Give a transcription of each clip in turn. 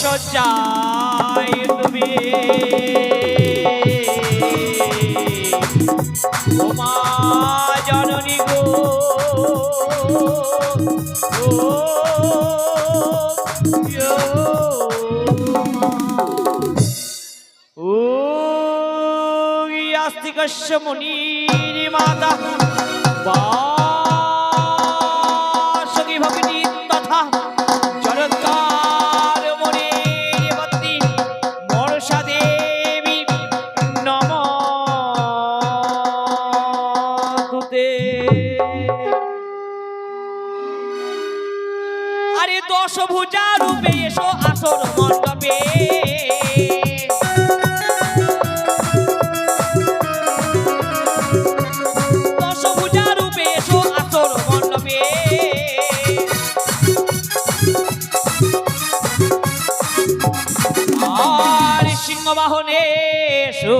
সজ্জায় তুমি ওমা জননী গো ও ইয়ো আস্তিকস্য মুনির মাতা আরে দশ ভুজা রূপে এসো আসর মণ্ডপে। দশ এসো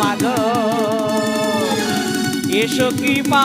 মাগ এসো কৃপা।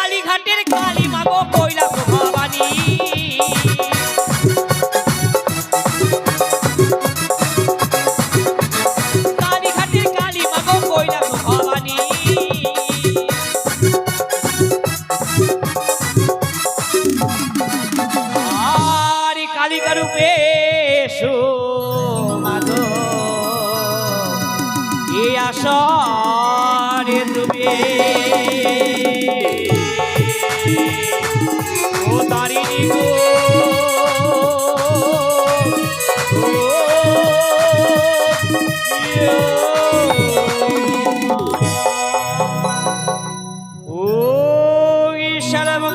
কালীঘাটের কালী মাগো কৈলাস ভবানী কালীঘাটের কালী